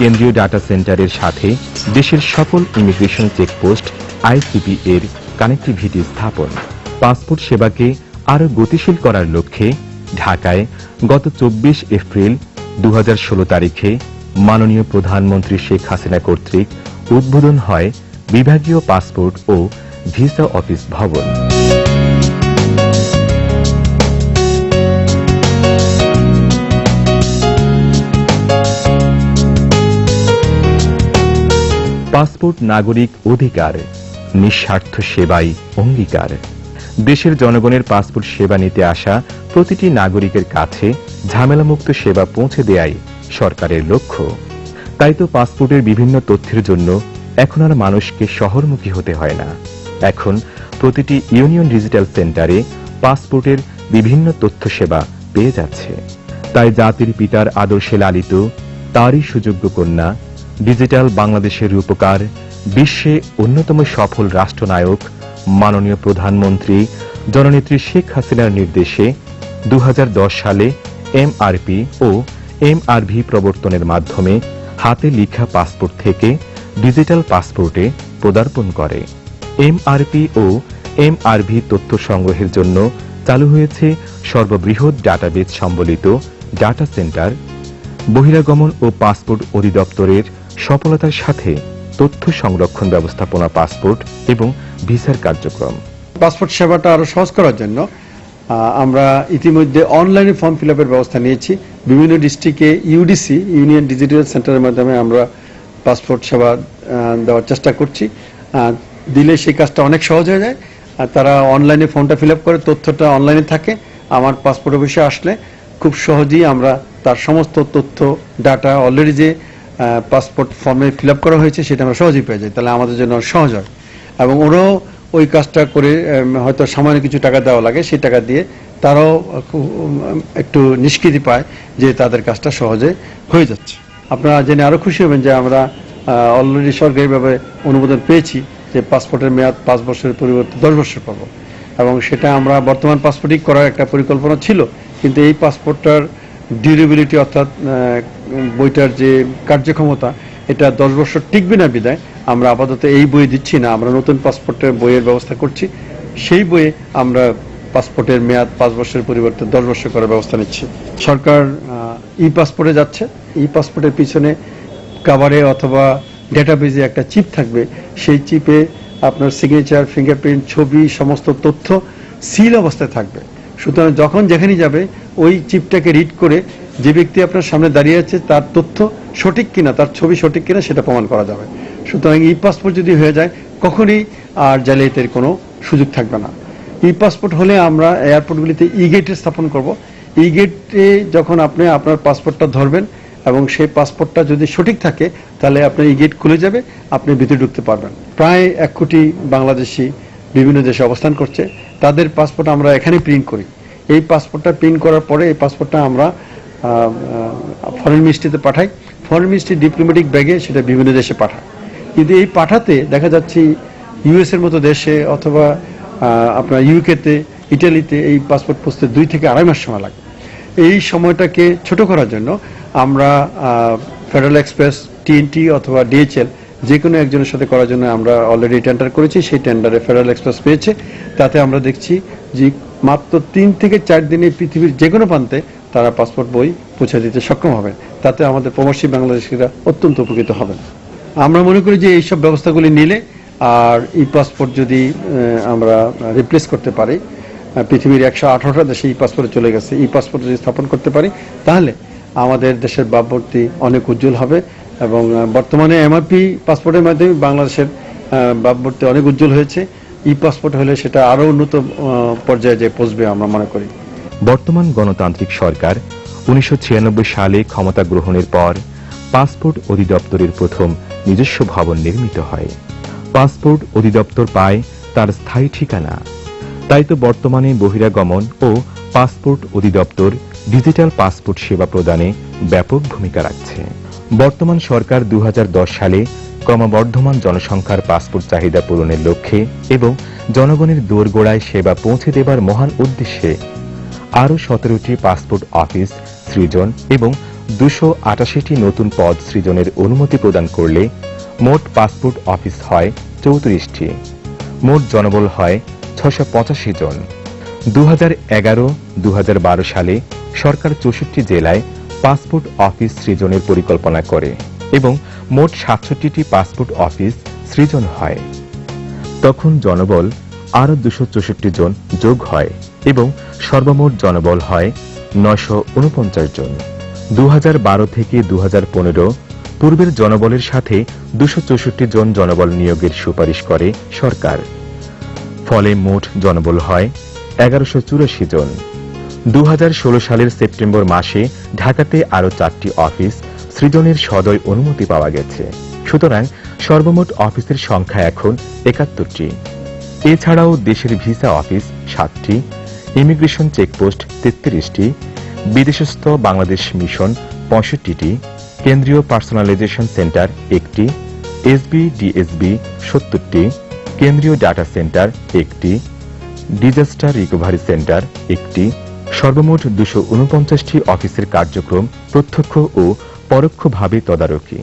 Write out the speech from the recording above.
কেন্দ্রীয় ডাটা সেন্টারের সাথে দেশের সকল ইমিগ্রেশন চেকপোস্ট আইসিপি এর কানেক্টিভিটি স্থাপন। পাসপোর্ট সেবাকে আরও গতিশীল করার লক্ষ্যে ঢাকায় গত চব্বিশ এপ্রিল দু হাজার ষোলো তারিখে মাননীয় প্রধানমন্ত্রী শেখ হাসিনা কর্তৃক উদ্বোধন হয় বিভাগীয় পাসপোর্ট ও ভিসা অফিস ভবন। পাসপোর্ট নাগরিক অধিকার, নিঃস্বার্থ সেবাই অঙ্গীকার। দেশের জনগণের পাসপোর্ট সেবা নিতে আসা প্রতিটি নাগরিকের কাছে ঝামেলামুক্ত সেবা পৌঁছে দেয়াই সরকারের লক্ষ্য। তাই তো পাসপোর্টের বিভিন্ন তথ্যের জন্য এখন আর মানুষকে শহরমুখী হতে হয় না। এখন প্রতিটি ইউনিয়ন ডিজিটাল সেন্টারে পাসপোর্টের বিভিন্ন তথ্য সেবা পেয়ে যাচ্ছে। তাই জাতির পিতার আদর্শে লালিত, তারই সুযোগ্য কন্যা ডিজিটাল বাংলাদেশের রূপকার, বিশ্বে অন্যতম সফল রাষ্ট্রনায়ক, মাননীয় প্রধানমন্ত্রী জননেত্রী শেখ হাসিনার নির্দেশে দু হাজার দশ সালে এমআরপি ও এমআরভি প্রবর্তনের মাধ্যমে হাতে লিখা পাসপোর্ট থেকে ডিজিটাল পাসপোর্টে পদার্পণ করে। এমআরপি ও এমআরভি তথ্য সংগ্রহের জন্য চালু হয়েছে সর্ববৃহৎ ডাটাবেজ সম্বলিত ডাটা সেন্টার। বহিরাগমন ও পাসপোর্ট অধিদপ্তরের সফলতার সাথে তথ্য সংরক্ষণ ব্যবস্থাপনা, পাসপোর্ট এবং ভিসার কার্যক্রম। পাসপোর্ট সেবাটা আরও সহজ করার জন্য আমরা ইতিমধ্যে অনলাইনে ফর্ম ফিল আপের ব্যবস্থা নিয়েছি। বিভিন্ন ডিস্ট্রিক্টে ইউডিসি, ইউনিয়ন ডিজিটাল সেন্টারের মাধ্যমে আমরা পাসপোর্ট সেবা দেওয়ার চেষ্টা করছি। দিলে সেই কাজটা অনেক সহজ হয়ে যায়। আর তারা অনলাইনে ফর্মটা ফিল করে, তথ্যটা অনলাইনে থাকে। আমার পাসপোর্ট অফিসে আসলে খুব সহজেই আমরা তার সমস্ত তথ্য, ডাটা, অলরেডি যে পাসপোর্ট ফর্মে ফিল করা হয়েছে, সেটা আমরা সহজেই পেয়ে যাই। তাহলে আমাদের জন্য সহজ হয়। এবং ওরাও ওই কাজটা করে হয়তো সামান্য কিছু টাকা দেওয়া লাগে, সেই টাকা দিয়ে তারাও একটু নিষ্কৃতি পায় যে তাদের কাজটা সহজে হয়ে যাচ্ছে। আপনারা জেনে আরও খুশি হবেন যে আমরা অলরেডি সরকারিভাবে অনুমোদন পেয়েছি যে পাসপোর্টের মেয়াদ পাঁচ বছরের পরিবর্তে দশ বছর পাবো। এবং সেটা আমরা বর্তমান পাসপোর্টই করার একটা পরিকল্পনা ছিল, কিন্তু এই পাসপোর্টটার ডিউরেবিলিটি অর্থাৎ বইটার যে কার্যক্ষমতা, এটা দশ বছর টিকবে না বিদায়। আমরা আপাতত এই বই দিচ্ছি না, আমরা নতুন পাসপোর্টের বইয়ের ব্যবস্থা করছি। সেই বইয়ে আমরা পাসপোর্টের মেয়াদ পাঁচ বছরের পরিবর্তে দশ বছর করার ব্যবস্থা নিচ্ছি। সরকার ই পাসপোর্টে যাচ্ছে। ই পাসপোর্টের পিছনে কাভারে অথবা ডেটাবেজে একটা চিপ থাকবে। সেই চিপে আপনার সিগনেচার ফিঙ্গারপ্রিন্ট ছবি, সমস্ত তথ্য সিল অবস্থায় থাকবে। সুতরাং যখন যেখানেই যাবে, ওই চিপটাকে রিড করে যে ব্যক্তি আপনার সামনে দাঁড়িয়ে আছে, তার তথ্য সঠিক কিনা, তার ছবি সঠিক কিনা, সেটা প্রমাণ করা যাবে। সুতরাং ই পাসপোর্ট যদি হয়ে যায়, কখনই আর জালিয়াতির কোনো সুযোগ থাকবে না। ই পাসপোর্ট হলে আমরা এয়ারপোর্টগুলিতে ই গেটের স্থাপন করব। ই গেটে যখন আপনি আপনার পাসপোর্টটা ধরবেন এবং সেই পাসপোর্টটা যদি সঠিক থাকে, তাহলে আপনার ই গেট খুলে যাবে, আপনি ভিতরে ঢুকতে পারবেন। প্রায় এক কোটি বাংলাদেশি বিভিন্ন দেশে অবস্থান করছে। তাদের পাসপোর্ট আমরা এখানে প্রিন্ট করি। এই পাসপোর্টটা প্রিন্ট করার পরে এই পাসপোর্টটা আমরা ফরেন মিনিস্ট্রিতে পাঠাই। ফরেন মিনিস্ট্রি ডিপ্লোম্যাটিক ব্যাগে সেটা বিভিন্ন দেশে পাঠায়। কিন্তু এই পাঠাতে দেখা যাচ্ছে ইউএসের মতো দেশে অথবা আপনার ইউকেতে ইটালিতে এই পাসপোর্ট পৌঁছতে দুই থেকে আড়াই মাস সময় লাগে। এই সময়টাকে ছোট করার জন্য আমরা ফেডারেল এক্সপ্রেস টিএনটি অথবা ডিএচএল যে কোনো একজনের সাথে করার জন্য আমরা অলরেডি টেন্ডার করেছি। সেই টেন্ডারে ফেডারেল এক্সপ্রেস পেয়েছে। তাতে আমরা দেখছি যে মাত্র তিন থেকে চার দিনে পৃথিবীর যে কোনো প্রান্তে তারা পাসপোর্ট বই পৌঁছে দিতে সক্ষম হবেন। তাতে আমাদের প্রবাসী বাংলাদেশিরা অত্যন্ত উপকৃত হবেন। আমরা মনে করি যে এইসব ব্যবস্থাগুলি নিলে আর ই পাসপোর্ট যদি আমরা রিপ্লেস করতে পারি পৃথিবীর একশো আঠারোটা দেশে ই পাসপোর্টে চলে গেছে ই পাসপোর্ট যদি স্থাপন করতে পারি, তাহলে আমাদের দেশের ভাবমূর্তি অনেক উজ্জ্বল হবে এবং বর্তমানে এমআরপি পাসপোর্টের মাধ্যমে বাংলাদেশের ভাবমূর্তি অনেক উজ্জ্বল হয়েছে। ই পাসপোর্ট হলে সেটা আরও উন্নত পর্যায়ে যে পৌঁছবে আমরা মনে করি। বর্তমান গণতান্ত্রিক সরকার উনিশশো সালে ক্ষমতা গ্রহণের পর পাসপোর্ট অধিদপ্তরের প্রথম নিজস্ব ভবন নির্মিত হয়। পাসপোর্ট অধিদপ্তর পায় তার স্থায়ী ঠিকানা। তাই তো বর্তমানে বহিরাগমন ও পাসপোর্ট অধিদপ্তর ডিজিটাল পাসপোর্ট সেবা প্রদানে ব্যাপক ভূমিকা রাখছে। বর্তমান সরকার দু হাজার দশ সালে ক্রমবর্ধমান জনসংখ্যার পাসপোর্ট চাহিদা পূরণের লক্ষ্যে এবং জনগণের দোরগোড়ায় সেবা পৌঁছে দেবার মহান উদ্দেশ্যে আরও সতেরোটি পাসপোর্ট অফিস সৃজন এবং দুশো আটাশিটি নতুন পদ সৃজনের অনুমতি প্রদান করলে মোট পাসপোর্ট অফিস হয় চৌত্রিশটি। মোট জনবল হয় ছশো পঁচাশি জন। দু হাজার এগারো দু সালে সরকার চৌষট্টি জেলায় পাসপোর্ট অফিস সৃজনের পরিকল্পনা করে। এবং মোট সাতষট্টিটি পাসপোর্ট অফিস সৃজন হয়। তখন জনবল আরও দুশো জন যোগ হয় এবং সর্বমোট জনবল হয় নয়শো উনপঞ্চাশ জন। দু হাজার বারো থেকে দু হাজার পনেরো পূর্বের জনবলের সাথে দুশো জন জনবল নিয়োগের সুপারিশ করে সরকার। ফলে মোট জনবল হয় এগারোশো চুরাশি জন। দু হাজার ষোলো সালের সেপ্টেম্বর মাসে ঢাকাতে আরও চারটি অফিস সৃজনের সদয় অনুমতি পাওয়া গেছে। সুতরাং সর্বমোট অফিসের সংখ্যা এখন একাত্তরটি। এছাড়াও দেশের ভিসা অফিস সাতটি, ইমিগ্রেশন চেকপোস্ট তেত্রিশটি, বিদেশস্থ বাংলাদেশ মিশন পঁয়ষট্টিটি, কেন্দ্রীয় পার্সোনালাইজেশন সেন্টার একটি, এসবি, ডিএসবি সত্তরটি, কেন্দ্রীয় ডাটা সেন্টার একটি, ডিজাস্টার রিকভারি সেন্টার একটি, সর্বমোট দুশো অফিসের কার্যক্রম প্রত্যক্ষ ও পরোক্ষভাবে তদারকি।